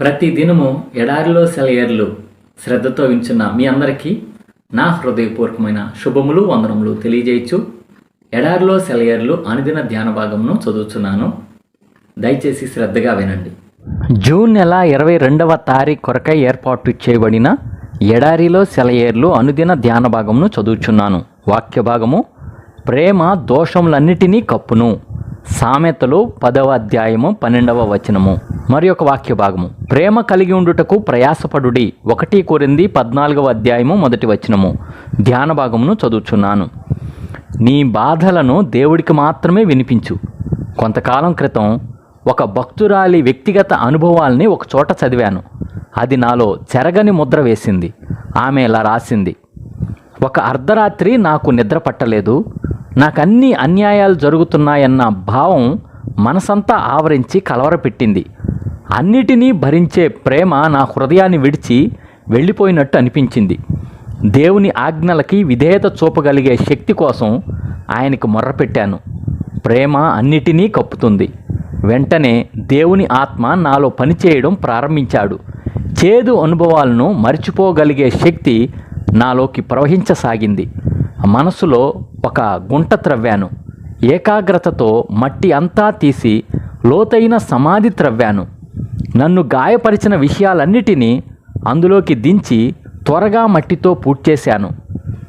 ప్రతి దినము ఎడారిలో సెలయేర్లు శ్రద్ధతో వించున్న మీ అందరికీ నా హృదయపూర్వకమైన శుభములు వందనములు తెలియజేయచ్చు. ఎడారిలో సెలయేర్లు అనుదిన ధ్యాన భాగంను చదువుతున్నాను దయచేసి శ్రద్ధగా వినండి. జూన్ నెల ఇరవై రెండవ తారీఖు కొరకై ఏర్పాటు చేయబడిన ఎడారిలో సెలయేర్లు అనుదిన ధ్యాన భాగమును చదువుచున్నాను. వాక్య భాగము ప్రేమ దోషములన్నిటినీ కప్పును. సామెతలు పదవ అధ్యాయము పన్నెండవ వచనము. మరి ఒక వాక్య భాగము. ప్రేమ కలిగి ఉండుటకు ప్రయాసపడుడి. ఒకటి కోరింది పద్నాలుగవ అధ్యాయము మొదటి వచనము. ధ్యాన భాగమును చదువుచున్నాను. నీ బాధలను దేవుడికి మాత్రమే వినిపించు. కొంతకాలం క్రితం ఒక భక్తురాలి వ్యక్తిగత అనుభవాల్ని ఒక చోట చదివాను. అది నాలో చెరగని ముద్ర వేసింది. ఆమె ఇలా రాసింది. ఒక అర్ధరాత్రి నాకు నిద్ర పట్టలేదు. నాకన్నీ అన్యాయాలు జరుగుతున్నాయన్న భావం మనసంతా ఆవరించి కలవరపెట్టింది. అన్నిటినీ భరించే ప్రేమ నా హృదయాన్ని విడిచి వెళ్ళిపోయినట్టు అనిపించింది. దేవుని ఆజ్ఞలకి విధేయత చూపగలిగే శక్తి కోసం ఆయనకు మొర్రపెట్టాను. ప్రేమ అన్నిటినీ కప్పుతుంది. వెంటనే దేవుని ఆత్మ నాలో పనిచేయడం ప్రారంభించాడు. చేదు అనుభవాలను మర్చిపోగలిగే శక్తి నాలోకి ప్రవహించసాగింది. మనసులో ఒక గుంట త్రవ్వాను. ఏకాగ్రతతో మట్టి అంతా తీసి లోతైన సమాధి త్రవ్వాను. నన్ను గాయపరిచిన విషయాలన్నిటినీ అందులోకి దించి త్వరగా మట్టితో పూడ్చేశాను.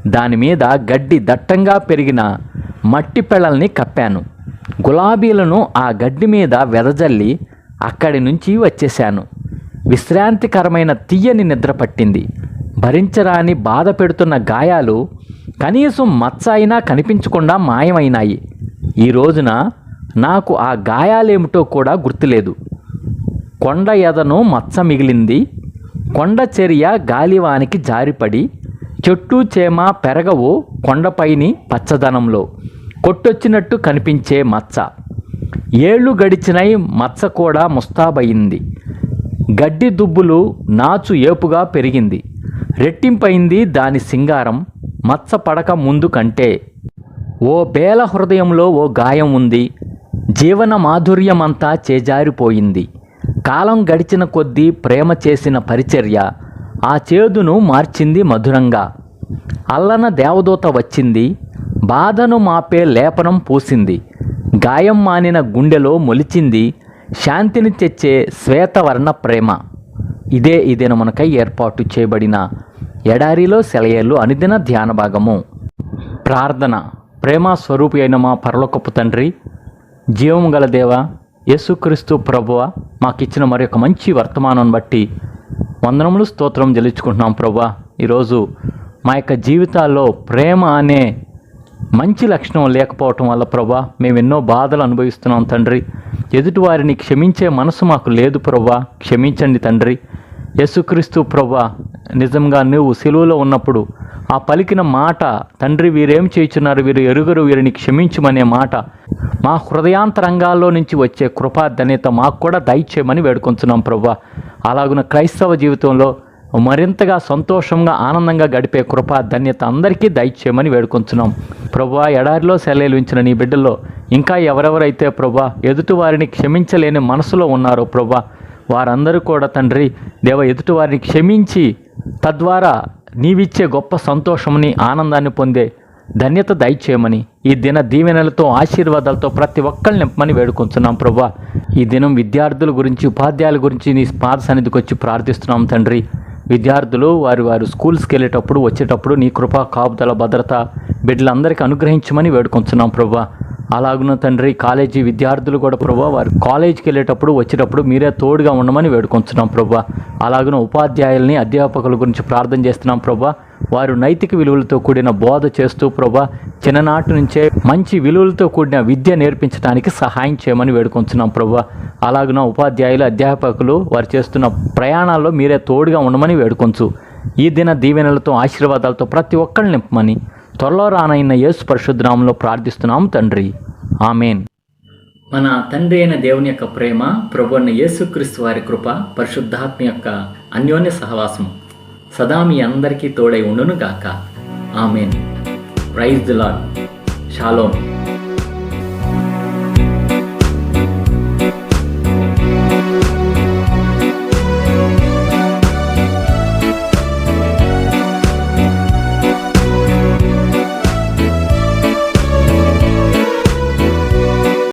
దాని మీద గడ్డి దట్టంగా పెరిగిన మట్టి పెళ్ళల్ని కప్పాను. గులాబీలను ఆ గడ్డి మీద వెదజల్లి అక్కడి నుంచి వచ్చేశాను. విశ్రాంతికరమైన తీయని నిద్ర పట్టింది. భరించరాని బాధ పెడుతున్న గాయాలు కనీసం మచ్చ అయినా కనిపించకుండా మాయమైనాయి. ఈ రోజున నాకు ఆ గాయాలేమిటో కూడా గుర్తులేదు. కొండ ఎదను మచ్చ మిగిలింది. కొండ చర్య గాలివానికి జారిపడి చెట్టు చేమ పెరగవు కొండపైని పచ్చదనంలో. కొట్టొచ్చినట్టు కనిపించే మచ్చ. ఏళ్ళు గడిచినై మచ్చ కూడా ముస్తాబయింది. గడ్డి దుబ్బులు నాచు ఏపుగా పెరిగింది. రెట్టింపైంది దాని సింగారం. మచ్చ పడక ముందు కంటే ఓ బేల హృదయంలో ఓ గాయం ఉంది. జీవన మాధుర్యమంతా చేజారిపోయింది. కాలం గడిచిన కొద్దీ ప్రేమ చేసిన పరిచర్య ఆ చేదును మార్చింది మధురంగా. అల్లన దేవదూత వచ్చింది. బాధను మాపే లేపనం పూసింది. గాయం మానిన గుండెలో మొలిచింది. శాంతిని తెచ్చే శ్వేతవర్ణ ప్రేమ. ఇదే ఈ దినమునకై ఏర్పాటు చేయబడిన ఎడారిలో సెలయేళ్ళు అనుదిన ధ్యాన భాగము. ప్రార్థన ప్రేమ స్వరూపి అయిన మా పరలోకపు తండ్రి జీవము గల దేవ యేసుక్రీస్తు ప్రభువ మాకిచ్చిన మరి ఒక మంచి వర్తమానం బట్టి వందనములు స్తోత్రం చెల్లించుకుంటున్నాం ప్రభా ఈరోజు మా యొక్క జీవితాల్లో ప్రేమ అనే మంచి లక్షణం లేకపోవటం వల్ల ప్రభా మేము ఎన్నో బాధలు అనుభవిస్తున్నాం తండ్రి. ఎదుటివారిని క్షమించే మనసు మాకు లేదు ప్రభా క్షమించండి తండ్రి. యేసుక్రీస్తు ప్రభా నిజంగా నువ్వు సెలువులో ఉన్నప్పుడు ఆ పలికిన మాట తండ్రి వీరేం చేయుచున్నారు? వీరు ఎరుగరు వీరిని క్షమించమనే మాట మా హృదయాంతరంగాల్లో నుంచి వచ్చే కృపా ధన్యత మాకు కూడా దయచేయమని వేడుకొంచున్నాం ప్రభా అలాగున క్రైస్తవ జీవితంలో మరింతగా సంతోషంగా ఆనందంగా గడిపే కృపా ధన్యత అందరికీ దయచేయమని వేడుకొంచున్నాం. ప్రభా ఎడారిలో సెలవులు నీ బిడ్డల్లో ఇంకా ఎవరెవరైతే ప్రభా ఎదుటి వారిని క్షమించలేని మనసులో ఉన్నారో ప్రభా వారందరూ కూడా తండ్రి దేవ ఎదుటి వారిని క్షమించి తద్వారా నీవిచ్చే గొప్ప సంతోషముని ఆనందాన్ని పొందే ధన్యత దయచేయమని ఈ దిన దీవెనలతో ఆశీర్వాదాలతో ప్రతి ఒక్కరిని నింపమని వేడుకుంటున్నాం ప్రభా. ఈ దినం విద్యార్థుల గురించి ఉపాధ్యాయుల గురించి నీ పాద సన్నిధికి వచ్చి ప్రార్థిస్తున్నాం తండ్రి. విద్యార్థులు వారు వారు స్కూల్స్కి వెళ్ళేటప్పుడు వచ్చేటప్పుడు నీ కృప కాపుదల భద్రత బిడ్డలందరికీ అనుగ్రహించమని వేడుకుంటున్నాం ప్రభా. అలాగున తండ్రి కాలేజీ విద్యార్థులు కూడా ప్రభా వారు కాలేజీకి వెళ్ళేటప్పుడు వచ్చేటప్పుడు మీరే తోడుగా ఉండమని వేడుకొంచున్నాం ప్రభా. అలాగున ఉపాధ్యాయుల్ని అధ్యాపకుల గురించి ప్రార్థన చేస్తున్నాం ప్రభా. వారు నైతిక విలువలతో కూడిన బోధ చేస్తూ ప్రభా చిన్ననాటి నుంచే మంచి విలువలతో కూడిన విద్య నేర్పించడానికి సహాయం చేయమని వేడుకొంచున్నాం ప్రభా. అలాగున ఉపాధ్యాయులు అధ్యాపకులు వారు చేస్తున్న ప్రయాణాల్లో మీరే తోడుగా ఉండమని వేడుకొంచు. ఈ దిన దీవెనలతో ఆశీర్వాదాలతో ప్రతి ఒక్కరిని నింపమని త్వరలో రానైన యేసు పరిశుద్ధనామంలో ప్రార్థిస్తున్నాం తండ్రి. ఆమెన్. మన తండ్రి అయిన దేవుని యొక్క ప్రేమ ప్రభు యేసు యేసుక్రీస్తు వారి కృప పరిశుద్ధాత్మ యొక్క అన్యోన్య సహవాసం సదా మీ అందరికీ తోడై ఉండును గాక. Amen. Praise the lord shalom